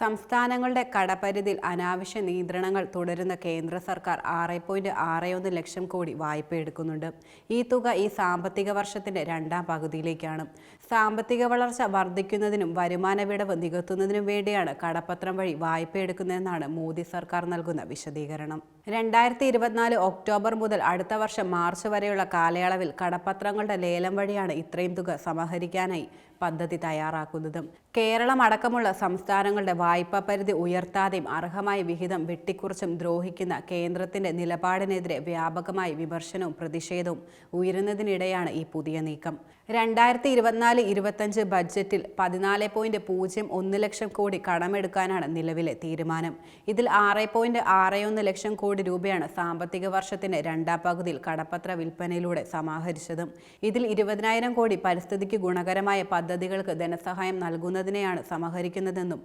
സംസ്ഥാനങ്ങളുടെ കടപരിധിയിൽ അനാവശ്യ നിയന്ത്രണങ്ങൾ തുടരുന്ന കേന്ദ്ര സർക്കാർ ആറ് പോയിന്റ് ആറ് ഒന്ന് ലക്ഷം കോടി വായ്പ എടുക്കുന്നുണ്ട്. ഈ തുക ഈ സാമ്പത്തിക വർഷത്തിന്റെ രണ്ടാം പകുതിയിലേക്കാണ്. സാമ്പത്തിക വളർച്ച വർദ്ധിക്കുന്നതിനും വരുമാന വിടവ് നികത്തുന്നതിനും വേണ്ടിയാണ് കടപ്പത്രം വഴി വായ്പ എടുക്കുന്നതെന്നാണ് മോദി സർക്കാർ നൽകുന്ന വിശദീകരണം. രണ്ടായിരത്തി ഇരുപത്തിനാല് ഒക്ടോബർ മുതൽ അടുത്ത വർഷം മാർച്ച് വരെയുള്ള കാലയളവിൽ കടപ്പത്രങ്ങളുടെ ലേലം വഴിയാണ് ഇത്രയും തുക സമാഹരിക്കാനായി പദ്ധതി തയ്യാറാക്കുന്നതും. കേരളം അടക്കമുള്ള സംസ്ഥാനങ്ങളുടെ വായ്പാ പരിധി ഉയർത്താതെയും അർഹമായ വിഹിതം വെട്ടിക്കുറച്ചും ദ്രോഹിക്കുന്ന കേന്ദ്രത്തിന്റെ നിലപാടിനെതിരെ വ്യാപകമായി വിമർശനവും പ്രതിഷേധവും ഉയരുന്നതിനിടെയാണ് ഈ പുതിയ നീക്കം. രണ്ടായിരത്തി ഇരുപത്തിനാല് ഇരുപത്തഞ്ച് ബഡ്ജറ്റിൽ പതിനാല് പോയിന്റ് പൂജ്യം ഒന്ന് ലക്ഷം കോടി കടമെടുക്കാനാണ് നിലവിലെ തീരുമാനം. ഇതിൽ ആറ് പോയിന്റ് ആറ് ഒന്ന് ലക്ഷം കോടി രൂപയാണ് സാമ്പത്തിക വർഷത്തിന്റെ രണ്ടാം പകുതിയിൽ കടപ്പത്ര വിൽപ്പനയിലൂടെ സമാഹരിച്ചതും. ഇതിൽ ഇരുപതിനായിരം കോടി പരിസ്ഥിതിക്ക് ഗുണകരമായ പദ്ധതികൾക്ക് ധനസഹായം നൽകുന്നതിനെയാണ് സമാഹരിക്കുന്നതെന്നും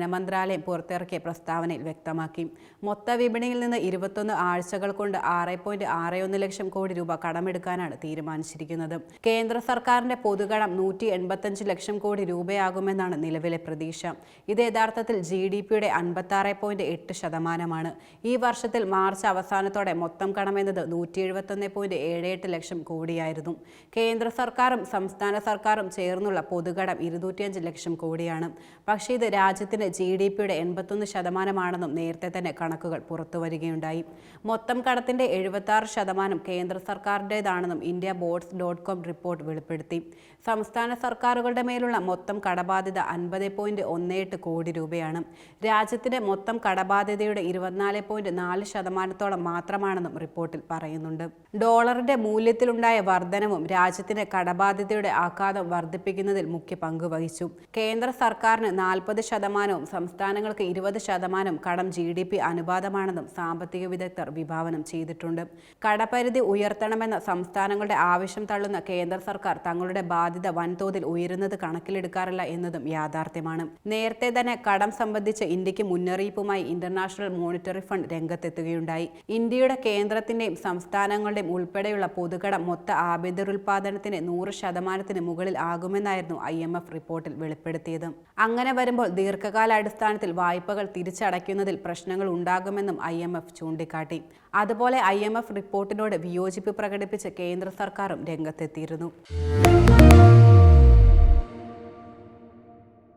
ധനമന്ത്രാലയം പുറത്തിറക്കിയ പ്രസ്താവനയിൽ വ്യക്തമാക്കി. മൊത്ത വിപണിയിൽ നിന്ന് ഇരുപത്തൊന്ന് ആഴ്ചകൾ കൊണ്ട് ആറ് പോയിന്റ് ആറ് ഒന്ന് ലക്ഷം കോടി രൂപ കടമെടുക്കാനാണ് തീരുമാനിച്ചിരിക്കുന്നത്. കേന്ദ്ര സർക്കാരിന്റെ പൊതുകടം നൂറ്റി എൺപത്തഞ്ച് ലക്ഷം കോടി രൂപയാകുമെന്നാണ് നിലവിലെ പ്രതീക്ഷ. ഇത് യഥാർത്ഥത്തിൽ ജി ഡി പിയുടെ അൻപത്തി ആറ് പോയിന്റ് എട്ട് ശതമാനമാണ്. ഈ വർഷത്തിൽ മാർച്ച് അവസാനത്തോടെ മൊത്തം കടമെന്നത് നൂറ്റി എഴുപത്തൊന്ന് പോയിന്റ് ഏഴ് എട്ട് ലക്ഷം കോടിയായിരുന്നു. കേന്ദ്ര സർക്കാരും സംസ്ഥാന സർക്കാരും ചേർന്നുള്ള പൊതുകടം ഇരുന്നൂറ്റിയഞ്ച് ലക്ഷം കോടിയാണ്. പക്ഷേ ഇത് രാജ്യത്തിന്റെ ജി ഡി പിയുടെ എൺപത്തൊന്ന് ശതമാനമാണെന്നും നേരത്തെ തന്നെ കണക്കുകൾ പുറത്തുവരികയുണ്ടായി. മൊത്തം കടത്തിന്റെ എഴുപത്തി ശതമാനം കേന്ദ്ര സർക്കാരിന്റെതാണെന്നും India boards dot com report വെളിപ്പെടുത്തി. സംസ്ഥാന സർക്കാരുകളുടെ മേലുള്ള മൊത്തം കടബാധ്യത അൻപത് പോയിന്റ് ഒന്ന് എട്ട് കോടി രൂപയാണ്. രാജ്യത്തിന്റെ മൊത്തം കടബാധ്യതയുടെ ഇരുപത്തിനാല് പോയിന്റ് നാല് ശതമാനത്തോളം മാത്രമാണെന്നും റിപ്പോർട്ടിൽ പറയുന്നുണ്ട്. ഡോളറിന്റെ മൂല്യത്തിലുണ്ടായ വർധനവും രാജ്യത്തിന്റെ കടബാധ്യതയുടെ ആഘാതം വർദ്ധിപ്പിക്കുന്നതിൽ മുഖ്യ പങ്ക് വഹിച്ചു. കേന്ദ്ര സർക്കാരിന് നാൽപ്പത് ശതമാനവും സംസ്ഥാനങ്ങൾക്ക് ഇരുപത് ശതമാനം കടം ജി ഡി പി അനുപാതമാണെന്നും സാമ്പത്തിക വിദഗ്ധർ വിഭാവനം ചെയ്തിട്ടുണ്ട്. കടപരിധി ഉയർത്തണമെന്ന സംസ്ഥാനങ്ങളുടെ ആവശ്യം തള്ളുന്ന കേന്ദ്ര സർക്കാർ തങ്ങളുടെ ബാധ്യത വൻതോതിൽ ഉയരുന്നത് കണക്കിലെടുക്കാറില്ല എന്നതും യാഥാർത്ഥ്യമാണ്. നേരത്തെ തന്നെ കടം സംബന്ധിച്ച് ഇന്ത്യയ്ക്ക് മുന്നറിയിപ്പുമായി ഇന്റർനാഷണൽ മോണിറ്ററി ഫണ്ട് രംഗത്തെത്തുകയുണ്ടായി. ഇന്ത്യയുടെ കേന്ദ്രത്തിന്റെയും സംസ്ഥാനങ്ങളുടെയും ഉൾപ്പെടെയുള്ള പൊതുകടം മൊത്ത ആഭ്യന്തര ആഭ്യന്തരോൽപാദനത്തിന് നൂറ് ശതമാനത്തിന് മുകളിൽ ആകുമെന്നായിരുന്നു ഐ റിപ്പോർട്ടിൽ വെളിപ്പെടുത്തിയത്. അങ്ങനെ വരുമ്പോൾ ദീർഘകാലാടിസ്ഥാനത്തിൽ വായ്പകൾ തിരിച്ചടയ്ക്കുന്നതിൽ പ്രശ്നങ്ങൾ ഉണ്ടാകുമെന്നും ഐ എം എഫ് ചൂണ്ടിക്കാട്ടി. അതുപോലെ ഐ എം എഫ് റിപ്പോർട്ടിനോട് വിയോജിപ്പ് പ്രകടിപ്പിച്ച് കേന്ദ്ര സർക്കാരും രംഗത്തെത്തിയിരുന്നു.